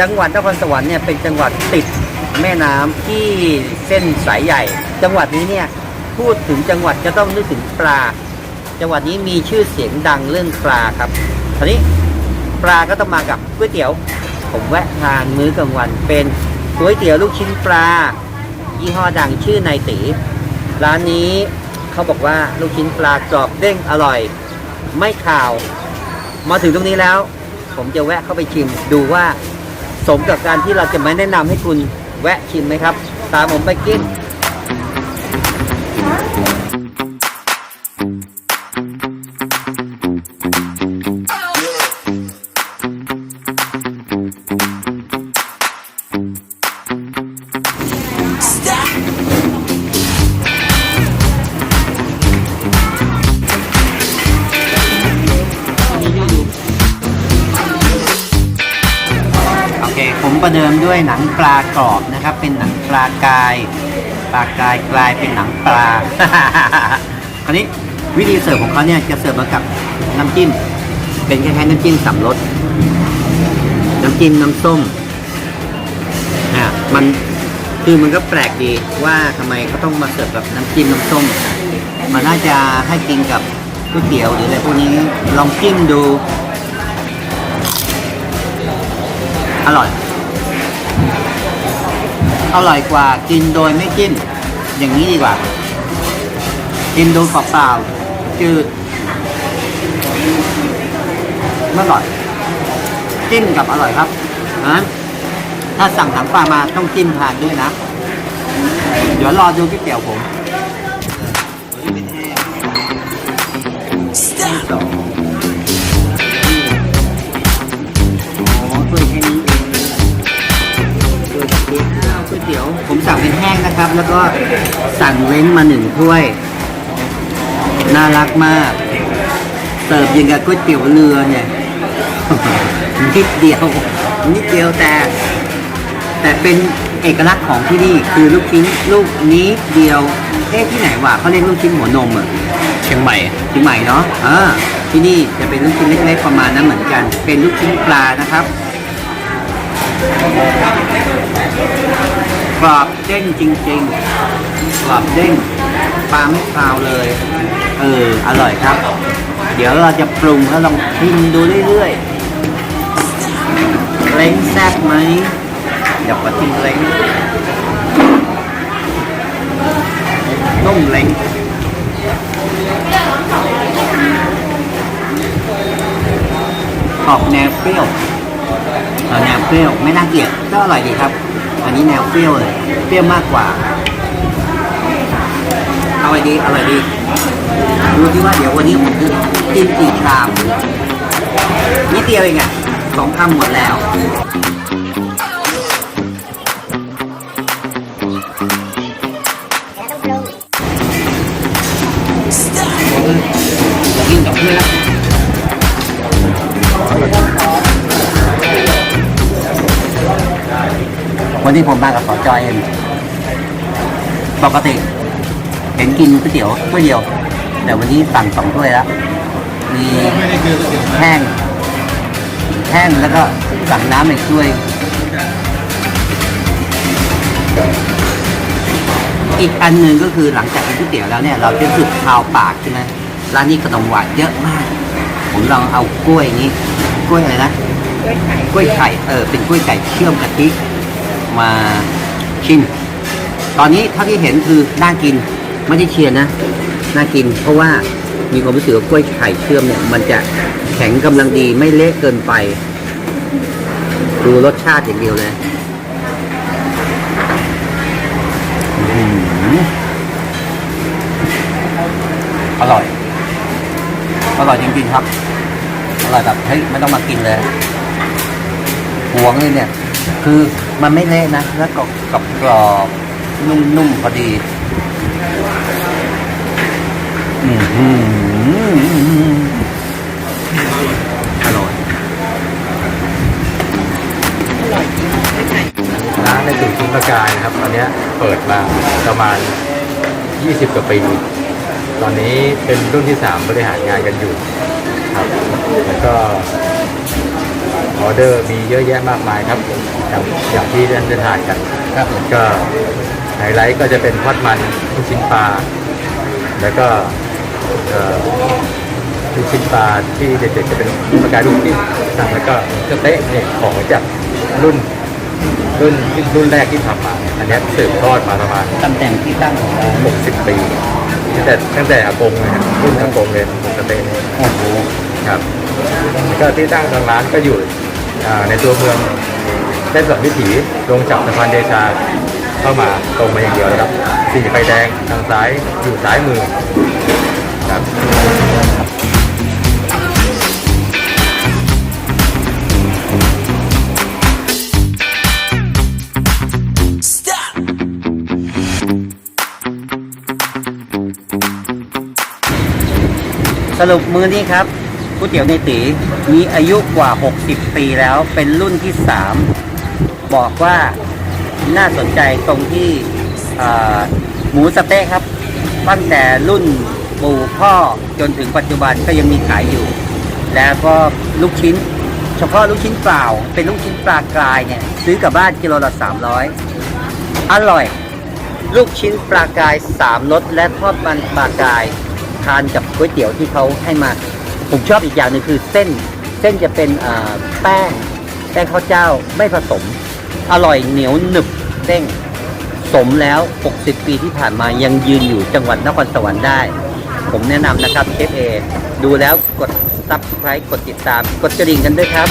จังหวัดนครสวรรค์เนี่ยเป็นจังหวัดติดแม่น้ำที่เส้นสายใหญ่ จังหวัดนี้เนี่ยพูดถึงจังหวัดจะต้องนึกถึงปลา จังหวัดนี้มีชื่อเสียงดังเรื่องปลาครับทีนี้ปลาก็ต้องมากับก๋วยเตี๋ยว ผมแวะทานมื้อกลางวัน เป็นก๋วยเตี๋ยวลูกชิ้นปลา ยี่ห้อดังชื่อนายตีร้านนี้เขาบอกว่าลูกชิ้นปลากรอบเด้งอร่อย ไม่ข่าว มาถึงตรงนี้แล้ว ผมจะแวะเข้าไปชิมดูว่า สมกับการที่เราจะมาแนะนำให้คุณแวะชิมไหมครับ ตามผมไปกิน ประเดิมด้วยหนังปลากรอบนะครับ เป็นหนังปลากาย ปลากายกลายเป็นหนังปลา คราวนี้วิธีเสิร์ฟของเขาเนี่ยจะเสิร์ฟมากับน้ำจิ้ม เป็นคล้ายๆน้ำจิ้มสามรสน้ำจิ้มน้ำส้มอะมันคือมันก็แปลกดีว่าทำไมเขาต้องมาเสิร์ฟกับน้ำจิ้มน้ำส้ม มันน่าจะให้กินกับก๋วยเตี๋ยวหรืออะไรพวกนี้ลองจิ้มดู อร่อย อร่อยกว่ากินโดยไม่จิ้มอย่างนี้ดีกว่า กินโดยเปล่าๆจืดไม่อร่อยจิ้มกับอร่อยครับนะถ้าสั่งหนังปลามาต้องจิ้มทานด้วยนะ เดี๋ยวรอดูก๋วยเตี๋ยวผมส นแห้งนะครับ แล้วก็สั่งเล้งมาหนึ่งถ้วย น่ารักมากเสิร์ฟอยังกับก๋วยเตี๋ยวเรือเนี่ยนิดเดียวนิดเดียวแต่ แต่เป็นเอกลักษณ์ของที่นี่คือลูกชิ้นลูกนี้เดียวเอ๊ะที่ไหนวะเขาเรียกลูกชิ้นหัวนมอะเชียงใหม่ที่ใหม่เนาะอ่าที่นี่จะเป็นลูกชิ้นเล็กๆประมาณนั้นเหมือนกัน เป็นลูกชิ้นปลานะครับ กรอบเด้งจริงๆกรอบเด้งปลาไม่คาวเลย เออ อร่อยครับ เดี๋ยวเราจะปรุงแล้วลองชิมดูเรื่อยๆเล้งแซ่บไหมเดี๋ยวมาชิมเล้งต้มเล้งออกแนวเปรี้ยว แนวเปรี้ยวไม่น่าเกลียดก็อร่อยดีครับ อันนี้แนวเปรี้ยวเลยเปรี้ยวมากกว่าอร่อยดีอร่อยดีดูที่ว่าเดี๋ยววันนี้ผมจะกินกี่ชามนิดเดียวเองอะสองคำหมดแล้วกินกับเพื่อน วันนี้ผมมากับสอจอยเองปกติ เห็นกินก๋วยเตี๋ยวถ้วยเดียว แต่วันนี้สั่งสองถ้วยแล้วมีแห้ง แห้งแล้วก็สั่งน้ำอีกถ้วย อีกอันหนึ่งก็คือหลังจากกินก๋วยเตี๋ยวแล้วเนี่ย เราจะรู้สึกคาวปากใช่ไหมร้านนี้ขนมหวานเยอะมาก ผมลองเอากล้วยนี้ กล้วยอะไรนะกล้วยไข่ เออ เป็นกล้วยไก่เชื่อมกะทิ มาชิม ตอนนี้เท่าที่เห็นคือน่ากินไม่ได้เชียร์นะน่ากิน เพราะว่ามีความรู้สึกว่ากล้วยไข่เชื่อมเนี่ยมันจะแข็งกำลังดีไม่เละเกินไป ดูรสชาติอย่างเดียวเลยอื้อหืออร่อย อร่อยจริงๆครับ อร่อยแบบเฮ้ยไม่ต้องมากินเลยหวงเลยเนี่ย คือ มันไม่เละนะ แล้วก็กับกรอบนุ่มๆพอดี อือหืออร่อยร้านในกลุ่มชุมประกายนะครับ ตอนเนี้ยเปิดมาประมาณ 20 กว่าปี ตอนนี้เป็นรุ่นที่ 3 บริหารงานกันอยู่ครับ แล้วก็ ออเดอร์มีเยอะแยะมากมายครับอย่างอย่างที่ท่านได้ทานกันครับผมก็ไฮไลท์ก็จะเป็นทอดมันลูกชิ้นปลาแล้วก็เอ่อลูกชิ้นปลาที่เด็ดๆจะเป็นปลากายลูกชิ้นสั่งแล้วก็สเต๊ะเนี่ยของจากรุ่นรุ่นรุ่นแรกที่ทำมาอันเนี้ยสืบทอดมาประมาณ ตำแหน่งที่ตั้งของร้าน60 ปีตั้งแต่ตั้งแต่อากงเลยครับรุ่นอากงเลยสเต๊ะเนี่ย โอ้โห ครับแล้วก็ที่ตั้งทางร้านก็อยู่อ่า ในตัวเมืองได้นสัมวิถีลงจากสะพานเดชา เข้ามาตรงมาอย่างเดียวนะครับสี่ไฟแดงทางซ้ายอยู่ซ้ายมือครับสรุปมือนี้ครับ ก๋วยเตี๋ยวในตีมีอายุกว่า 60 ปีแล้วเป็นรุ่นที่ 3 บอกว่าน่าสนใจตรงที่หมูสเต๊ะครับ ตั้งแต่รุ่นปู่พ่อจนถึงปัจจุบันก็ยังมีขายอยู่ แล้วก็ลูกชิ้น เฉพาะลูกชิ้นเปล่า เป็นลูกชิ้นปลากรายเนี่ยซื้อกลับบ้านกิโลละ 300 อร่อย ลูกชิ้นปลากรายสามรสและทอดมันปลากรายทานกับก๋วยเตี๋ยวที่เขาให้มา ผมชอบอีกอย่างหนึงคือเส้น เส้นจะเป็นแป้ง แป้งข้าวเจ้าไม่ผสม อร่อยเหนียวหนึบเด้งสมแล้ว 60 ปีที่ผ่านมายังยืนอยู่จังหวัดนครสวรรค์ได้ ผมแนะนำนะครับเชฟเอ ดูแล้วกด subscribe กดติดตาม กดกระดิ่งกันด้วยครับ